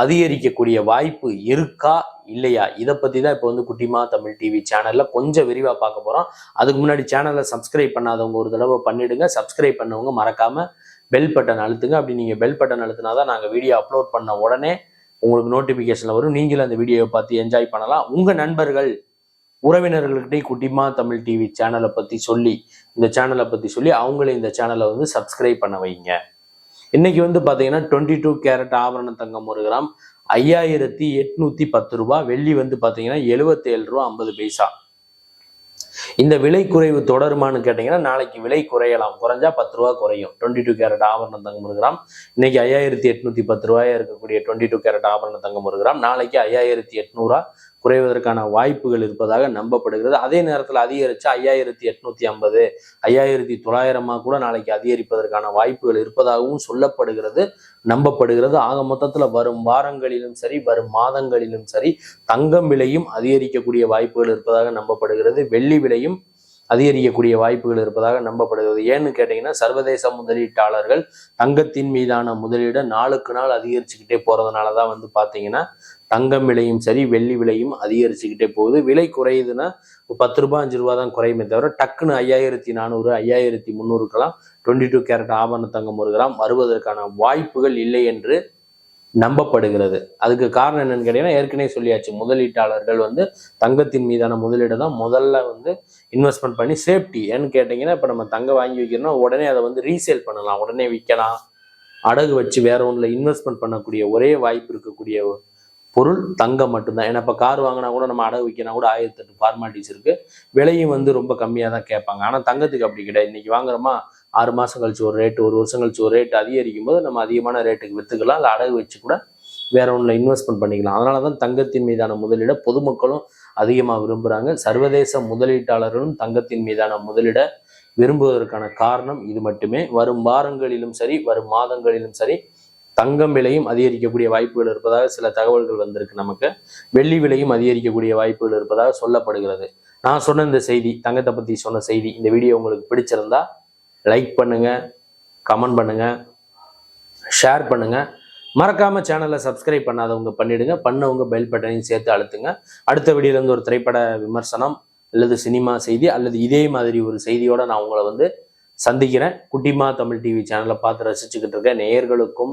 அதிகரிக்கக்கூடிய வாய்ப்பு இருக்கா இல்லையா? இதை பத்தி தான் இப்போ வந்து குட்டிமா தமிழ் டிவி சேனல்ல கொஞ்சம் விரிவா பார்க்க போறோம். அதுக்கு முன்னாடி சேனலை சப்ஸ்கிரைப் பண்ணாதவங்க ஒரு தடவை பண்ணிடுங்க. சப்ஸ்கிரைப் பண்ணவங்க மறக்காம பெல் பட்டன் அழுத்துங்க. அப்படி நீங்க பெல் பட்டன் அழுத்தினா தான் நாங்க வீடியோ அப்லோட் பண்ண உடனே உங்களுக்கு நோட்டிபிகேஷன்ல வரும். நீங்களும் அந்த வீடியோவை பார்த்து என்ஜாய் பண்ணலாம். உங்க நண்பர்கள் உறவினர்கள்கிட்டயும் குட்டிமா தமிழ் டிவி சேனலை பத்தி சொல்லி இந்த சேனலை பத்தி சொல்லி அவங்களே இந்த சேனலை வந்து சப்ஸ்கிரைப் பண்ண வைங்க. இன்னைக்கு வந்து பாத்தீங்கன்னா டுவெண்ட்டி டூ கேரட் ஆபரண தங்கம் ஒரு கிராம் ஐயாயிரத்தி எட்நூத்தி பத்து ரூபாய் வெள்ளி வந்து பாத்தீங்கன்னா எழுபத்தேழு ரூபா ஐம்பது பைசா. இந்த விலை குறைவு தொடருமான்னு கேட்டீங்கன்னா நாளைக்கு விலை குறையலாம். குறைஞ்சா பத்து ரூபா குறையும். டுவெண்ட்டி டூ கேரட் ஆபரண தங்கம் ஒரு கிராம். இன்னைக்கு ஐயாயிரத்தி எட்நூத்தி பத்து ரூபாயா இருக்கக்கூடிய டுவெண்ட்டி டூ கேரட் ஆபரண தங்கம் ஒரு கிராம். நாளைக்கு ஐயாயிரத்தி எட்நூறா குறைவதற்கான வாய்ப்புகள் இருப்பதாக நம்பப்படுகிறது. அதே நேரத்தில் அதிகரிச்சு ஐயாயிரத்தி எட்நூத்தி ஐம்பது ஐயாயிரத்தி தொள்ளாயிரமாக கூட நாளைக்கு அதிகரிப்பதற்கான வாய்ப்புகள் இருப்பதாகவும் சொல்லப்படுகிறது நம்பப்படுகிறது. ஆக மொத்தத்தில் வரும் வாரங்களிலும் சரி வரும் மாதங்களிலும் சரி தங்கம் விலையும் அதிகரிக்கக்கூடிய வாய்ப்புகள் இருப்பதாக நம்பப்படுகிறது. வெள்ளி விலையும் அதிகரிக்கக்கூடிய வாய்ப்புகள் இருப்பதாக நம்பப்படுகிறது. ஏன்னு கேட்டீங்கன்னா சர்வதேச முதலீட்டாளர்கள் தங்கத்தின் மீதான முதலீடை நாளுக்கு நாள் அதிகரிச்சுக்கிட்டே போறதுனால தான் வந்து பார்த்தீங்கன்னா தங்கம் விலையும் சரி வெள்ளி விலையும் அதிகரிச்சுக்கிட்டே போகுது. விலை குறையுதுன்னா ஒரு பத்து ரூபாய் அஞ்சு ரூபா தான் குறையுமே தவிர டக்குன்னு ஐயாயிரத்தி நானூறு ஐயாயிரத்தி முந்நூறுக்கெல்லாம் டுவெண்ட்டி டூ கேரட் ஆபரண தங்கம் ஒரு கிராம் வருவதற்கான வாய்ப்புகள் இல்லை என்று நம்பப்படுகிறது. அதுக்கு காரணம் என்னன்னு கேட்டீங்கன்னா ஏற்கனவே சொல்லியாச்சு. முதலீட்டாளர்கள் வந்து தங்கத்தின் மீதான முதலீடு தான் முதல்ல வந்து இன்வெஸ்ட்மெண்ட் பண்ணி சேஃப்டி ஏன்னு கேட்டிங்கன்னா இப்போ நம்ம தங்கம் வாங்கி வைக்கிறோம்னா உடனே அதை வந்து ரீசேல் பண்ணலாம். உடனே விற்கலாம். அடகு வச்சு வேற ஒன்றில் இன்வெஸ்ட்மெண்ட் பண்ணக்கூடிய ஒரே வாய்ப்பு இருக்கக்கூடிய பொருள் தங்கம் மட்டும்தான். ஏன்னா இப்போ கார் வாங்கினா கூட நம்ம அடகு வைக்கினா கூட ஆயிரத்தி எட்டு ஃபார்மாலிட்டிஸ் இருக்கு. விலையும் வந்து ரொம்ப கம்மியாக தான் கேட்பாங்க. ஆனால் தங்கத்துக்கு அப்படி கிடையாது. இன்னைக்கு வாங்குறோமா ஆறு மாதம் கழிச்சு ஒரு ரேட்டு ஒரு வருஷம் கழிச்சு ஒரு ரேட் அதிகரிக்கும் போது நம்ம அதிகமான ரேட்டுக்கு விற்றுக்கலாம் இல்லை அடகு வச்சு கூட வேற ஒன்றில் இன்வெஸ்ட்மெண்ட் பண்ணிக்கலாம். அதனால தான் தங்கத்தின் மீதான முதலீட பொதுமக்களும் அதிகமாக விரும்புகிறாங்க சர்வதேச முதலீட்டாளர்களும் தங்கத்தின் மீதான முதலிட விரும்புவதற்கான காரணம் இது மட்டுமே. வரும் வாரங்களிலும் சரி வரும் மாதங்களிலும் சரி தங்கம் விலையும் அதிகரிக்கக்கூடிய வாய்ப்புகள் இருப்பதாக சில தகவல்கள் வந்திருக்கு நமக்கு. வெள்ளி விலையும் அதிகரிக்கக்கூடிய வாய்ப்புகள் இருப்பதாக சொல்லப்படுகிறது. நான் சொன்ன இந்த செய்தி தங்கத்தை பற்றி சொன்ன செய்தி இந்த வீடியோ உங்களுக்கு பிடிச்சிருந்தா லைக் பண்ணுங்க கமெண்ட் பண்ணுங்க ஷேர் பண்ணுங்க. மறக்காம சேனலை சப்ஸ்கிரைப் பண்ணாதவங்க பண்ணிடுங்க. பண்ணவங்க பெல் பட்டனையும் சேர்த்து அழுத்துங்க. அடுத்த வீடியோலேருந்து ஒரு திரைப்பட விமர்சனம் அல்லது சினிமா செய்தி அல்லது இதே மாதிரி ஒரு செய்தியோட நான் உங்களை வந்து சந்திக்கிறேன். குட்டிமா தமிழ் டிவி சேனலை பார்த்து ரசிச்சுக்கிட்டு இருக்க நேயர்களுக்கும்